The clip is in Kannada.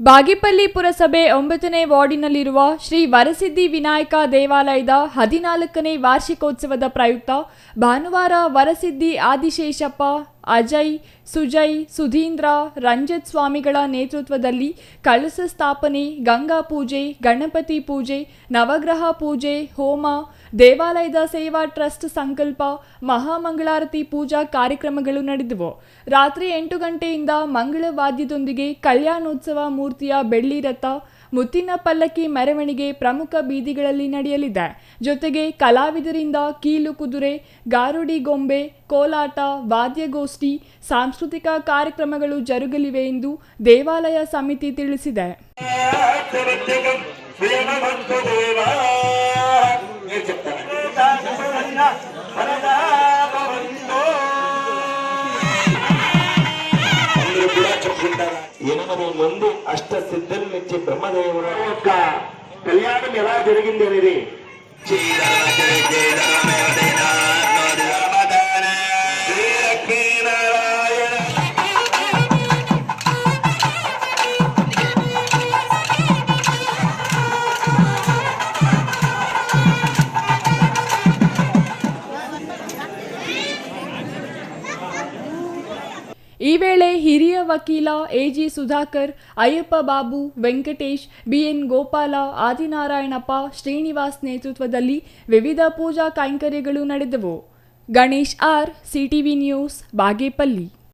ಬಾಗೇಪಲ್ಲಿ ಪುರಸಭೆ ಒಂಬತ್ತನೇ ವಾರ್ಡಿನಲ್ಲಿರುವ ಶ್ರೀ ವರಸಿದ್ಧಿ ವಿನಾಯಕ ದೇವಾಲಯದ ಹದಿನಾಲ್ಕನೇ ವಾರ್ಷಿಕೋತ್ಸವದ ಪ್ರಯುಕ್ತ ಭಾನುವಾರ ವರಸಿದ್ಧಿ ಆದಿಶೇಷಪ್ಪ ಅಜಯ್, ಸುಜಯ್, ಸುಧೀಂದ್ರ, ರಂಜತ್ ಸ್ವಾಮಿಗಳ ನೇತೃತ್ವದಲ್ಲಿ ಕಳಸ ಸ್ಥಾಪನೆ, ಗಂಗಾ ಪೂಜೆ, ಗಣಪತಿ ಪೂಜೆ, ನವಗ್ರಹ ಪೂಜೆ, ಹೋಮ, ದೇವಾಲಯದ ಸೇವಾ ಟ್ರಸ್ಟ್ ಸಂಕಲ್ಪ, ಮಹಾಮಂಗಳಾರತಿ ಪೂಜಾ ಕಾರ್ಯಕ್ರಮಗಳು ನಡೆದವು. ರಾತ್ರಿ ಎಂಟು ಗಂಟೆಯಿಂದ ಮಂಗಳವಾದ್ಯದೊಂದಿಗೆ ಕಲ್ಯಾಣೋತ್ಸವ ಮೂರ್ತಿಯ ಬೆಳ್ಳಿ ರಥ ಮುತ್ತಿನ ಪಲ್ಲಕ್ಕಿ ಮೆರವಣಿಗೆ ಪ್ರಮುಖ ಬೀದಿಗಳಲ್ಲಿ ನಡೆಯಲಿದೆ. ಜೊತೆಗೆ ಕಲಾವಿದರಿಂದ ಕೀಲು ಕುದುರೆ, ಗಾರುಡಿ ಗೊಂಬೆ, ಕೋಲಾಟ, ವಾದ್ಯಗೋಷ್ಠಿ, ಸಾಂಸ್ಕೃತಿಕ ಕಾರ್ಯಕ್ರಮಗಳು ಜರುಗಲಿವೆ ಎಂದು ದೇವಾಲಯ ಸಮಿತಿ ತಿಳಿಸಿದೆ. అష్ట సిద్ధుల్నిచ్చి బ్రహ్మదేవుడు యొక్క కళ్యాణం ఎలా జరిగింది అనేది ಈ ವೇಳೆ ಹಿರಿಯ ವಕೀಲ A G Sudhakar, Ayyappa Babu, Venkatesh, B N Gopala, Adinarayanappa Srinivas ನೇತೃತ್ವದಲ್ಲಿ ವಿವಿಧ ಪೂಜಾ ಕೈಂಕರ್ಯಗಳು ನಡೆದವು. Ganesh R, CTV news, Bagepalli.